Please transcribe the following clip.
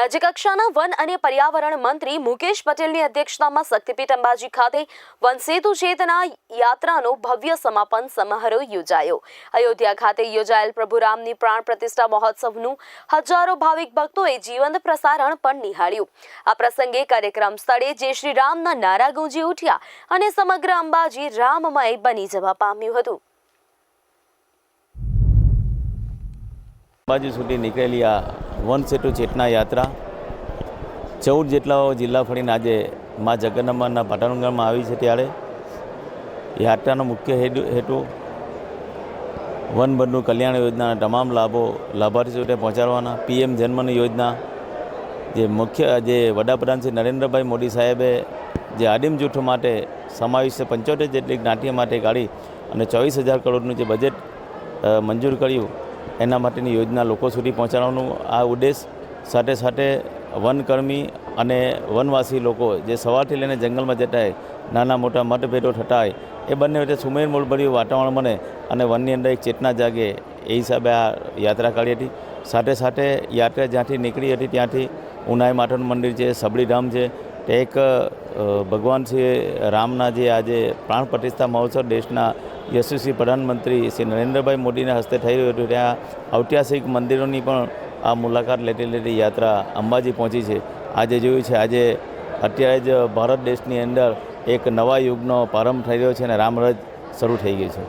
રાજ્યકક્ષાના વન અને પર્યાવરણ મંત્રી મુકેશ પટેલની અધ્યક્ષતામાં શક્તિપીઠ અંબાજી ખાતે વનસેતુ ચેતના યાત્રાનો ભવ્ય સમાપન સમારોહ યોજાયો. અયોધ્યા ખાતે યોજાયેલ પ્રભુરામની પ્રાણ પ્રતિષ્ઠા મહોત્સવનું હજારો ભાવિક ભક્તોએ જીવંત પ્રસારણ પણ નિહાળ્યું. આ પ્રસંગે કાર્યક્રમ સ્થળે જે શ્રી રામના નારા ગુંજી ઉઠ્યા અને સમગ્ર અંબાજી રામમય બની જવા પામ્યું હતું. અંબાજી સુધી નીકળેલી આ વન સેતુ ચેતના યાત્રા ચૌદ જેટલા જિલ્લા ફળીને આજે મા જગન્નાથના પાટણગઢમાં આવી છે ત્યારે. યાત્રાનો મુખ્ય હેતુ હેતુ વન બંધુ કલ્યાણ યોજનાના તમામ લાભો લાભાર્થી સુધી પહોંચાડવાના. પીએમ જન્મની યોજના જે મુખ્ય જે વડાપ્રધાન શ્રી નરેન્દ્રભાઈ મોદી સાહેબે જે આદિમ જૂથો માટે સમાવિષ્ટ પંચોતેર જેટલી જ્ઞાતિઓ માટે કાઢી અને ચોવીસ હજાર કરોડનું જે બજેટ મંજૂર કર્યું એના માટેની યોજના લોકો સુધી પહોંચાડવાનું આ ઉદ્દેશ સાથે સાથે વનકર્મી અને વનવાસી લોકો જે સવારથી લઈને જંગલમાં જતા નાના મોટા મતભેદો થતા હોય, એ બંને વચ્ચે સુમેર મૂળભર્યું વાતાવરણ બને અને વનની અંદર એક ચેતના જાગે એ હિસાબે આ યાત્રા કાઢી હતી. સાથે સાથે યાત્રા જ્યાંથી નીકળી હતી ત્યાંથી ઉનાઈ માતાનું મંદિર છે સબળીધામ છે, તે એક ભગવાન શ્રી રામના જે આજે પ્રાણ પ્રતિષ્ઠા મહોત્સવ દેશના યશસ્વી પ્રધાનમંત્રી શ્રી નરેન્દ્રભાઈ મોદીના હસ્તે થઈ રહ્યું હતું. ત્યાં ઐતિહાસિક મંદિરોની પણ આ મુલાકાત લેતી લેતી યાત્રા અંબાજી પહોંચી છે. આજે જોયું છે, આજે અત્યારે જ ભારત દેશની અંદર એક નવા યુગનો પ્રારંભ થઈ રહ્યો છે અને રામરજ શરૂ થઈ ગઈ છે.